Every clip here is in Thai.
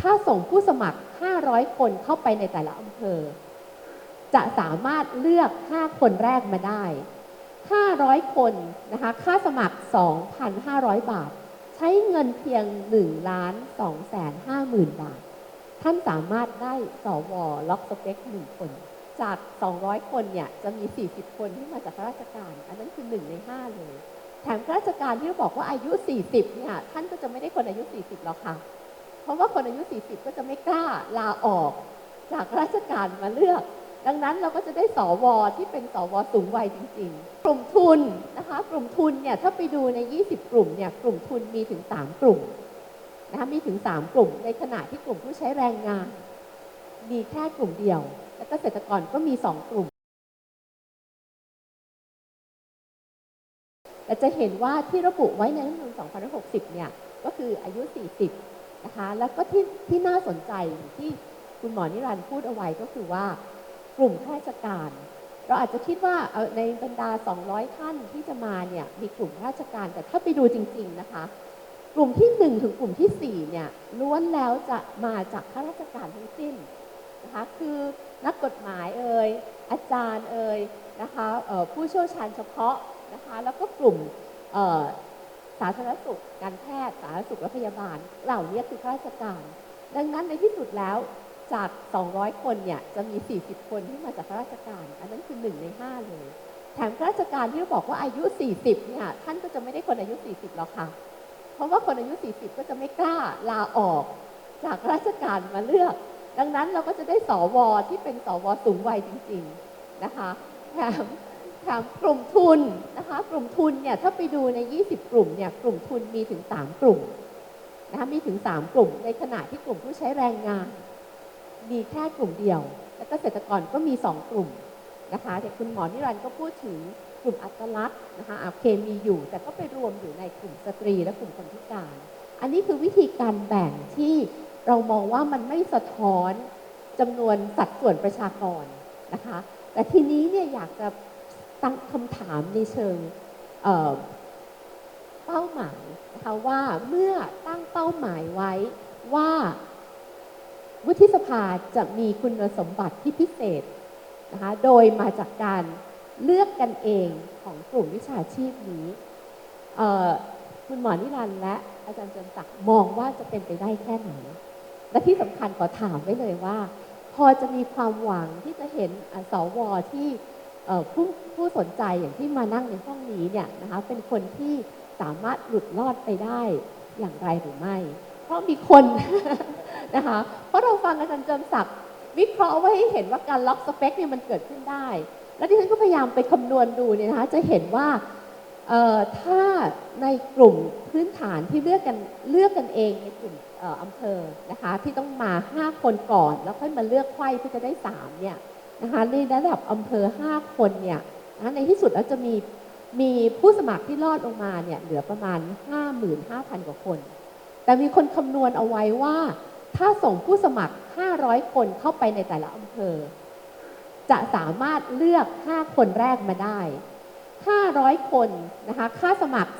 ถ้าส่งผู้สมัคร 500 คนเข้าไปในแต่ละอำเภอ จะสามารถเลือก 5 คนแรกมาได้ 500 คนนะคะค่าสมัคร 2,500 บาท ใช้เงินเพียง1ล้าน2แสน5หมื่นบาท ท่านสามารถได้สวล็อกสเปคหนึ่งคน จาก 200 คนเนี่ยจะมี 40 คนที่มาจากข้าราชการ อันนั้นคือ 1 ใน 5 เลย แถมข้าราชการที่เราบอกว่าอายุ 40 เนี่ย ท่านก็จะไม่ได้คนอายุ 40 หรอกค่ะ เพราะว่าคนอายุ 40 ก็จะไม่กล้าลาออกจากราชการมาเลือก ดังนั้นเราก็จะได้สวที่เป็นสวสูงวัยจริง ๆ กลุ่มทุนนะคะ กลุ่มทุนเนี่ยถ้าไปดูใน 20 กลุ่มเนี่ยกลุ่มทุนมีถึง 3 กลุ่มนะคะมีถึง 3 กลุ่ม ในขณะที่กลุ่มผู้ใช้แรงงาน มีแค่กลุ่มเดียว และเกษตรกรก็มี 2 กลุ่มแต่จะเห็นว่าที่ระบุไว้ในรัฐธรรมนูญ2560 เนี่ย ก็คืออายุ 40 นะคะแล้วก็ที่ที่น่าสนใจที่คุณหมอนิรันดร์พูดเอาไว้ก็คือว่ากลุ่มข้าราชการ เราอาจจะคิดว่าในบรรดา 200 ท่านที่จะมาเนี่ยมีกลุ่มข้าราชการแต่ถ้าไปดูจริง ๆนะคะ กลุ่มที่ 1 ถึงกลุ่มทีสี่4 เนี่ยล้วนแล้วจะมาจากข้าราชการทั้งสิ้นนะคะคือนักกฎหมายเอ่ยอาจารย์เอ่ยนะคะผู้เชี่ยวชาญเฉพาะนะคะแล้วก็กลุ่ม สาธารณสุข การแพทย์ สาธารณสุขและพยาบาล เหล่านี้คือข้าราชการ ดังนั้นในที่สุดแล้วจาก 200 คนเนี่ยจะมี 40 คนที่มาจากข้าราชการ อันนั้นคือ 1 ใน 5 เลย แถมข้าราชการที่เราบอกว่าอายุ 40 เนี่ยท่านก็จะไม่ได้คนอายุ 40 หรอกค่ะ เพราะว่าคนอายุ 40 ก็จะไม่กล้าลาออก จากราชการมาเลือก ดังนั้นเราก็จะได้สวที่เป็นสวสูงวัยจริง ๆ นะคะแถม กลุ่มทุนนะคะ กลุ่มทุนเนี่ยถ้าไปดูใน 20 กลุ่มเนี่ยกลุ่มทุนมีถึง 3 กลุ่มนะคะมีถึง 3 กลุ่ม ในขณะที่กลุ่มผู้ใช้แรงงาน มีแค่กลุ่มเดียว และเกษตรกรก็มี 2 กลุ่มนะคะแต่คุณหมอนิรันดร์ก็พูดถึงกลุ่มอัตลักษณ์นะคะอาเคมีอยู่ แต่ก็ไปรวมอยู่ในกลุ่มสตรีและกลุ่มคนพิการ อันนี้คือวิธีการแบ่งที่เรามองว่ามันไม่สะท้อนจำนวนสัดส่วนประชากรนะคะ แต่ทีนี้เนี่ยอยากจะ ตั้งคำถามในเชิงเเป้าหมายนะคะว่าเมื่อตั้งเป้าหมายไว้ว่าวุฒิสภาจะมีคุณสมบัติที่พิเศษนะคะโดยมาจากการเลือกกันเองของกลุ่มวิชาชีพนี้คุณหมอนิรันและอาจารย์เจริญศักดิ์มองว่าจะเป็นไปได้แค่ไหน และที่สำคัญขอถามไว้เลยว่า พอจะมีความหวังที่จะเห็นสวที่ ผู้ผู้สนใจอย่างที่มานั่งในห้องนี้เนี่ยนะคะเป็นคนที่สามารถหลุดรอดไปได้อย่างไรหรือไม่ เพราะมีคนนะคะเพราะเราฟังอาจารย์เจิมศักดิ์วิเคราะห์ไว้ให้เห็นว่าการล็อกสเปคเนี่ยมันเกิดขึ้นได้ แล้วดิฉันก็พยายามไปคำนวณดูเนี่ยนะคะจะเห็นว่าถ้าในกลุ่มพื้นฐานที่เลือกกันเลือกกันเองในกลุ่มอำเภอนะคะที่ต้องมา 5 คนก่อน แล้วค่อยมาเลือกไข้เพื่อจะได้ 3 เนี่ย นะคะในระดับอำเภอ 5 คนเนี่ยนะะในที่สุดแล้วจะมีมีผู้สมัครที่รอดลงมาเนี่ยเหลือประมาณ 55,000 กว่าคน แต่มีคนคำนวณเอาไว้ว่า ถ้าส่งผู้สมัคร 500 คนเข้าไปในแต่ละอำเภอ จะสามารถเลือก 5 คนแรกมาได้ 500 คนนะคะค่าสมัคร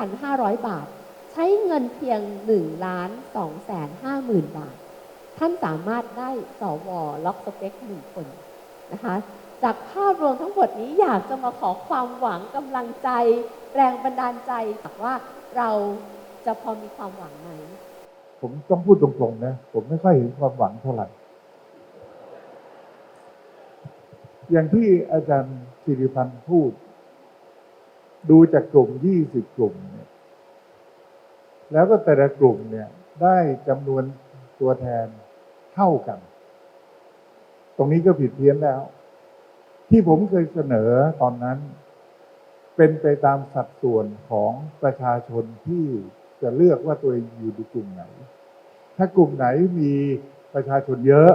2,500 บาท ใช้เงินเพียง 1 ล้าน2แสน5หมื่นบาท ท่านสามารถได้สวล็อกสเปคหนึ่งคน นะคะจากภาพรวมทั้งหมดนี้อยากจะมาขอความหวังกำลังใจ แรงบันดาลใจว่าเราจะพอมีความหวังไหม ผมต้องพูดตรงๆนะ ผมไม่ค่อยเห็นความหวังเท่าไหร่ อย่างที่อาจารย์สิริพันธ์พูด ดูจากกลุ่ม 20 กลุ่มเนี่ย แล้วก็แต่ละกลุ่มเนี่ย ได้จำนวนตัวแทนเท่ากัน รงนี้ก็ผิดเพี้ยนแล้ว ที่ผมเคยเสนอตอนนั้น เป็นไปตามสัดส่วนของประชาชนที่จะเลือกว่าตัวเองอยู่ในกลุ่มไหน ถ้ากลุ่มไหนมีประชาชนเยอะ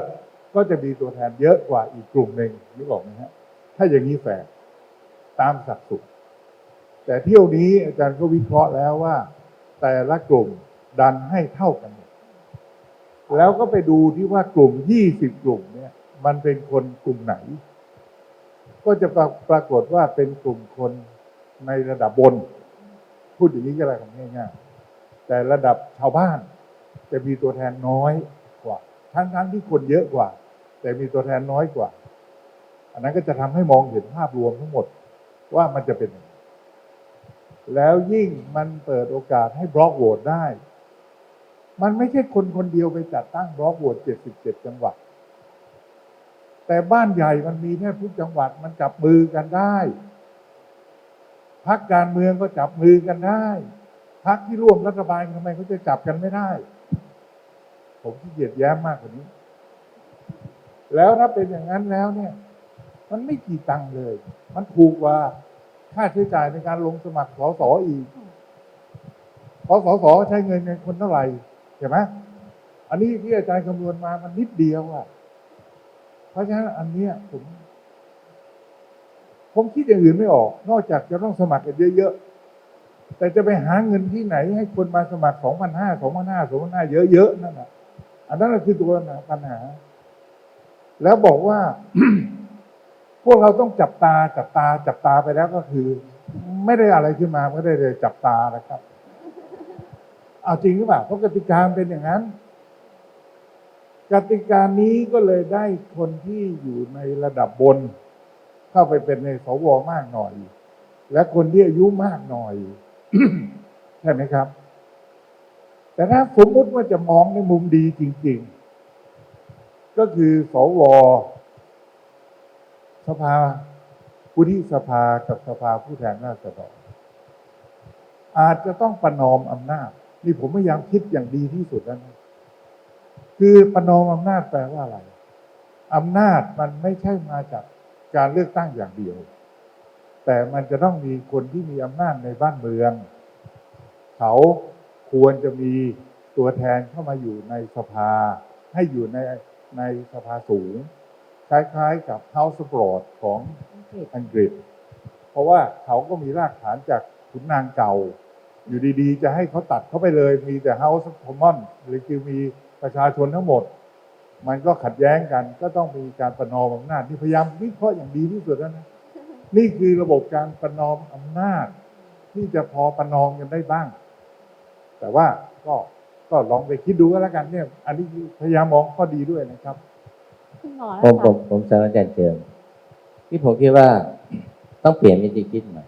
ก็จะมีตัวแทนเยอะกว่าอีกกลุ่มหนึ่งนึกออกไหมฮะถ้าอย่างนี้แฝงตามสัดส่วนแต่เที่ยวนี้อาจารย์ก็วิเคราะห์แล้วว่า แต่ละกลุ่มดันให้เท่ากัน แล้วก็ไปดูที่ว่ากลุ่ม 20 กลุ่มเนี่ย มันเป็นคนกลุ่มไหน ก็จะปราปรากฏว่าเป็นกลุ่มคนในระดับบน พูดอย่างนี้ก็ได้ของง่ายๆแต่ระดับชาวบ้านจะมีตัวแทนน้อยกว่า ทั้งทั้งที่คนเยอะกว่า แต่มีตัวแทนน้อยกว่า อันนั้นก็จะทำให้มองเห็นภาพรวมทั้งหมดว่ามันจะเป็นยังไงแล้วยิ่งมันเปิดโอกาสให้บล็อกโหวตได้ มันไม่ใช่คนคนเดียวไปจัดตั้งบล็อกโหวต77 จังหวัด แต่บ้านใหญ่มันมีแทบทุกจังหวัดมันจับมือกันได้พักการเมืองก็จับมือกันได้พักที่ร่วมรัฐบาลทำไมเขาจะจับกันไม่ได้ ผมขี้เกียจแย้มมากกว่านี้ แล้วถ้าเป็นอย่างนั้นแล้วเนี่ย มันไม่กี่ตังค์เลย มันถูกกว่าค่าใช้จ่ายในการลงสมัครสสอีกพราะสสใช้เงินเงินคนเท่าไหร่เห็นไหมอันนี้ที่อาจารย์คำนวณมามันนิดเดียวอะ เพราะฉะนั้นอันเนี้ยผม ผมคิดอย่างอื่นไม่ออก นอกจากจะต้องสมัครกันเยอะๆ แต่จะไปหาเงินที่ไหน ให้คนมาสมัครสองพันห้าสองพันห้าสองพันห้าเยอะๆนั่นแหะอันนั้นคือตัวปัญหา แล้วบอกว่า พวกเราต้องจับตาจับตา จับตาไปแล้วก็คือ ไม่ได้อะไรขึ้นมาไม่ได้เลยจับตานะครับเอาจริงหรือเปล่าเพราะกติกาเป็นอย่างนั้น กติกานี้ก็เลยได้คนที่อยู่ในระดับบน เข้าไปเป็นในสวมากหน่อย และคนที่อายุมากหน่อย ใช่ไหมครับ แต่ถ้าสมมติว่าจะมองในมุมดีจริง ๆ ก็คือสวสภาผู้ที่สภากับสภาผู้แทนราษฎรอาจจะต้องประนอมอำนาจ นี่ผมพยายามคิดอย่างดีที่สุดแล้วนะ คือประนอมอำนาจแปลว่าอะไรอำนาจมันไม่ใช่มาจากการเลือกตั้งอย่างเดียว แต่มันจะต้องมีคนที่มีอำนาจในบ้านเมือง เขาควรจะมีตัวแทนเข้ามาอยู่ในสภา ให้อยู่ในในสภาสูง คล้ายๆกับ House of Lords ของอังกฤษอังกฤษเพราะว่าเขาก็มีรากฐานจากขุนนางเก่า อยู่ดีๆ จะให้เขาตัดเข้าไปเลยมีแต่ House of Commons หรือคือมี ประชาชนทั้งหมด มันก็ขัดแย้งกัน ก็ต้องมีการประนอมอำนาจที่พยายามวิเคราะห์อย่างดีที่สุดแล้วนะนี่คือระบบการประนอมอำนาจ ที่จะพอประนอมกันได้บ้าง แต่ว่าก็ก็ลองไปคิดดูก็แล้วกันเนี่ย อันนี้พยายามมองข้อดีด้วยนะครับคุณหมอผมนะผมคะผมสารอาจารย์เจิมที่ผมคิดว่าต้องเปลี่ยนวิธีคิดใหม่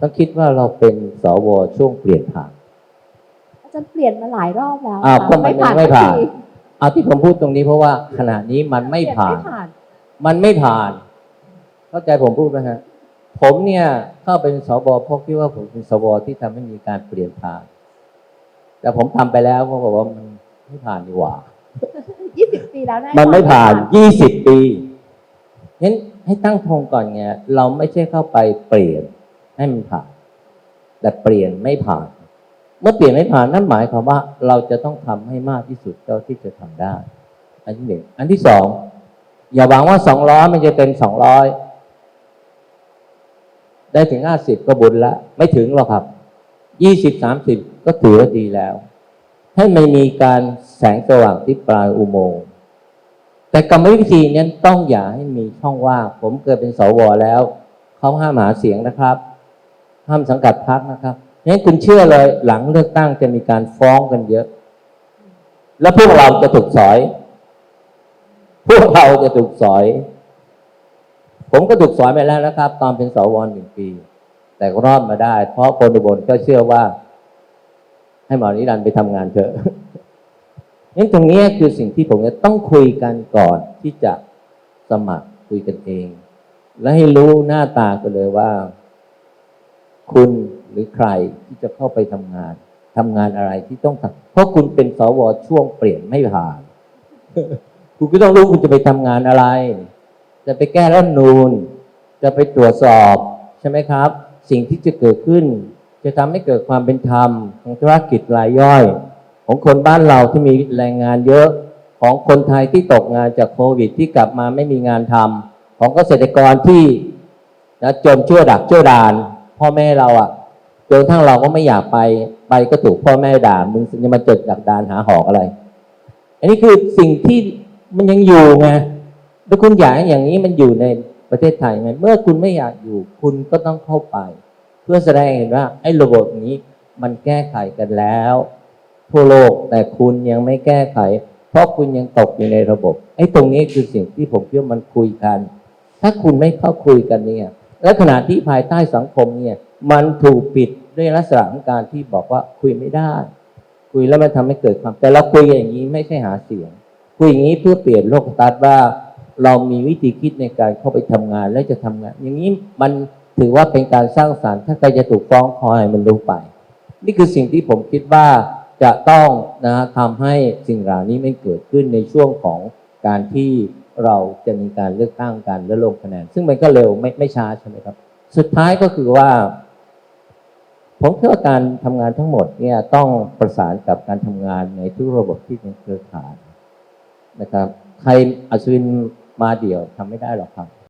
ต้องคิดว่าเราเป็นสวช่วงเปลี่ยนผ่านอา จารย์เปลี่ยนมาหลายรอบแล้วอ้าวค่ะก็มันยังไม่ผ่านสักทีเอาที่ผมพูดตรงนี้เพราะว่าขณะนี้มันไม่ผ่านไม่ผ่าน มันไม่ผ่าน เข้าใจผมพูดไหมฮะ ผมเนี่ยเข้าเป็นสวเพราะคิดว่าผมเป็นสวที่ทำให้มีการเปลี่ยนผ่าน แต่ผมทำไปแล้วเพราะบอกว่ามันไม่ผ่านดีกว่ายี่สิบปีแล้วแน่มันไม่ผ่านยี่สิบปีงั้นให้ตั้งธงก่อนไงเราไม่ใช่เข้าไปเปลี่ยนให้มันผ่าน แต่เปลี่ยนไม่ผ่าน เมื่อเปลี่ยนไม่ผ่านนั่นหมายความว่าเราจะต้องทำให้มากที่สุดเท่าที่จะทำได้ อันที่หนึ่งอันที่สองอย่าหวังว่าสองร้อยมันจะเป็นสองร้อยได้ถึงห้าสิบก็บุญละไม่ถึงหรอกครับยี่สิบสามสิบก็ถือว่าดีแล้ว ให้มันมีการแสงสว่างที่ปลายอุโมงค์แต่กรรมวิธีนี้ต้องอย่าให้มีช่องว่างผมเคยเป็นสวแล้วเขาห้ามหาเสียงนะครับ ห้ามสังกัดพรรคนะครับ นคุณเชื่อเลยหลังเลือกตั้งจะมีการฟ้องกันเยอะ แล้วพวกเราจะถูกสอย พวกเราจะถูกสอย ผมก็ถูกสอยไปแล้วนะครับ ตอนเป็นสวหนึ่งปี แต่ก็รอดมาได้ เพราะคนอุบลก็เชื่อว่า ให้หมอนิรันไปทำงานเถอะงั้นตรงนี้คือสิ่งที่ผมจะต้องคุยกันก่อนที่จะสมัครคุยกันเอง และให้รู้หน้าตากันเลยว่า คุณ หรือใครที่จะเข้าไปทำงานทำงานอะไรที่ต้องทำเพราะคุณเป็นสวช่วงเปลี่ยนไม่ผ่าน คุณก็ต้องรู้คุณจะไปทำงานอะไร จะไปแก้รัฐนูนจะไปตรวจสอบใช่ไหมครับ สิ่งที่จะเกิดขึ้น จะทำให้เกิดความเป็นธรรมของธุรกิจรายย่อย ของคนบ้านเราที่มีแรงงานเยอะของคนไทยที่ตกงานจากโควิดที่กลับมาไม่มีงานทำของเกษตรกรที่นะจนชั่วดักชั่วดาน พ่อแม่เราอะ่ะ จนทั้งเราก็ไม่อยากไปไปก็ถูกพ่อแม่ด่ามึงจะมาจดดักดานหาหอกอะไร อันนี้คือสิ่งที่มันยังอยู่ไงแล้วคุณอยากอย่างนี้มันอยู่ในประเทศไทยไหมเมื่อคุณไม่อยากอยู่ คุณก็ต้องเข้าไป เพื่อแสดงเห็นว่าไอ้ระบบนี้มันแก้ไขกันแล้วททั่วโลกแต่คุณยังไม่แก้ไข เพราะคุณยังตกอยู่ในระบบไอ้ตรงนี้คือสิ่งที่ผมคิดว่ามันคุยกัน ถ้าคุณไม่เข้าคุยกันเนี่ยและขณะที่ภายใต้สังคมเนี่ยมันถูกปิด ด้วยลักษณะของการที่บอกว่าคุยไม่ได้ คุยแล้วมันทำให้เกิดความ แต่เราคุยอย่างนี้ไม่ใช่หาเสียง คุยอย่างนี้เพื่อเปลี่ยนโลกทัศน์ว่า เรามีวิธีคิดในการเข้าไปทำงานและจะทำงาน อย่างนี้มันถือว่าเป็นการสร้างสารรค์ถ้าใครจะถูกฟ้องขอให้มันรู้ไป นี่คือสิ่งที่ผมคิดว่าจะต้องนะทำให้สิ่งเหล่านี้ไม่เกิดขึ้นในช่วงของการที่เราจะมีการเลือกตั้งกันและลงคะแนน ซึ่งมันก็เร็วไม่ไม่ช้าใช่ไหมครับ สุดท้ายก็คือว่า ผมคิดว่าการทำงานทั้งหมดเนี่ยต้องประสานกับการทำงานในทุกระบบที่เป็นเครือข่ายนะครับ ใครอัศวินมาเดี่ยวทำไม่ได้หรอกครับ